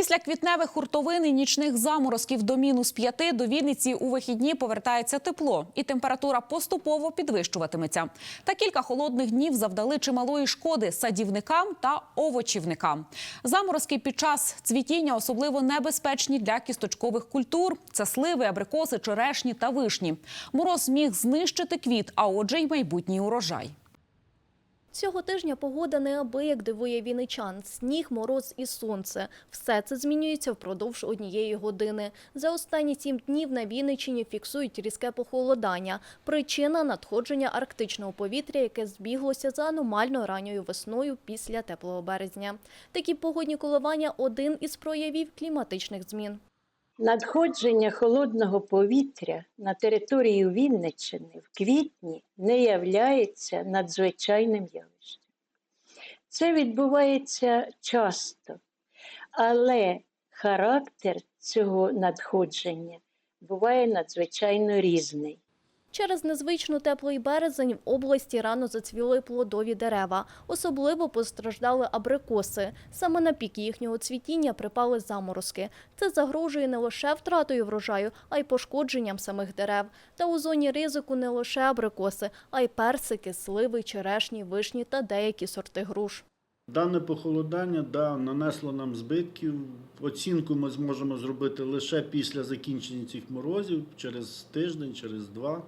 Після квітневих хуртовин і нічних заморозків до мінус п'яти до Вінниці у вихідні повертається тепло, і температура поступово підвищуватиметься. Та кілька холодних днів завдали чималої шкоди садівникам та овочівникам. Заморозки під час цвітіння особливо небезпечні для кісточкових культур. Це сливи, абрикоси, черешні та вишні. Мороз міг знищити квіт, а отже, й майбутній урожай. Цього тижня погода неабияк дивує вінничан. Сніг, мороз і сонце. Все це змінюється впродовж однієї години. За останні сім днів на Вінниччині фіксують різке похолодання. Причина – надходження арктичного повітря, яке збіглося за аномально ранньою весною після теплого березня. Такі погодні коливання – один із проявів кліматичних змін. Надходження холодного повітря на територію Вінниччини в квітні не являється надзвичайним явищем. Це відбувається часто, але характер цього надходження буває надзвичайно різний. Через незвично теплий березень в області рано зацвіли плодові дерева. Особливо постраждали абрикоси. Саме на пік їхнього цвітіння припали заморозки. Це загрожує не лише втратою врожаю, а й пошкодженням самих дерев. Та у зоні ризику не лише абрикоси, а й персики, сливи, черешні, вишні та деякі сорти груш. Дане похолодання да, нанесло нам збитків. Оцінку ми зможемо зробити лише після закінчення цих морозів, через тиждень, через два.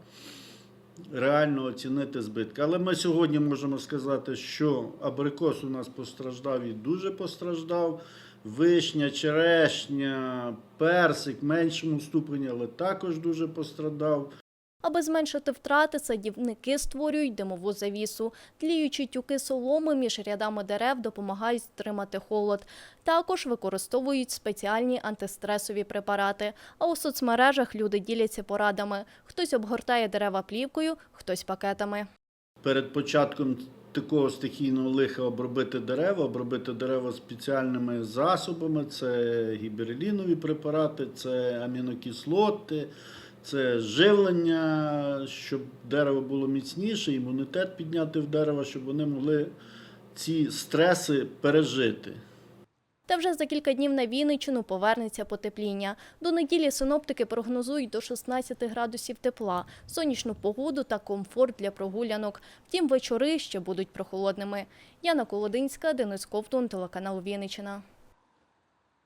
Реально оцінити збитки. Але ми сьогодні можемо сказати, що абрикос у нас постраждав і дуже постраждав. Вишня, черешня, персик в меншому ступені, але також дуже пострадав. Аби зменшити втрати, садівники створюють димову завісу. Тліючі тюки соломи між рядами дерев допомагають стримати холод. Також використовують спеціальні антистресові препарати. А у соцмережах люди діляться порадами. Хтось обгортає дерева плівкою, хтось пакетами. перед початком такого стихійного лиха обробити дерева, обробити дерева спеціальними засобами. Це гіберлінові препарати, це амінокислоти, це живлення, щоб дерево було міцніше, імунітет підняти в дерева, щоб вони могли ці стреси пережити. Та вже за кілька днів на Вінниччину повернеться потепління. До неділі синоптики прогнозують до 16 градусів тепла, сонячну погоду та комфорт для прогулянок. Втім, вечори ще будуть прохолодними. Яна Колодинська, Денис Ковтун, телеканал Вінниччина.